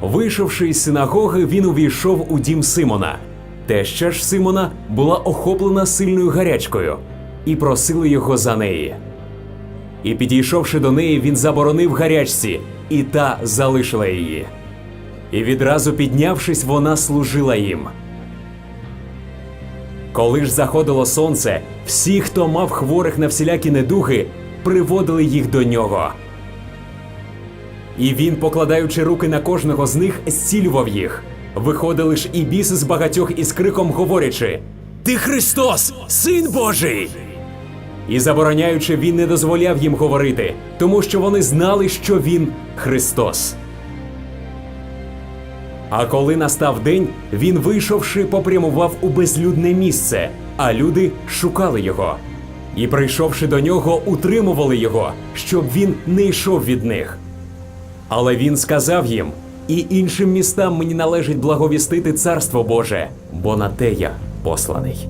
Вийшовши із синагоги, він увійшов у дім Симона. Теща ж Симона була охоплена сильною гарячкою і просили його за неї. І підійшовши до неї, він заборонив гарячці, і та залишила її. І відразу піднявшись, вона служила їм. Коли ж заходило сонце, всі, хто мав хворих на всілякі недуги, приводили їх до нього. І він, покладаючи руки на кожного з них, зцілював їх. Виходили ж і біси з багатьох із криком говорячи: Ти Христос, Син Божий! І забороняючи, він не дозволяв їм говорити, тому що вони знали, що він Христос. А коли настав день, він, вийшовши, попрямував у безлюдне місце, а люди шукали його. І, прийшовши до нього, утримували його, щоб він не йшов від них. Але він сказав їм: і іншим містам мені належить благовістити царство Боже, бо на те я посланий.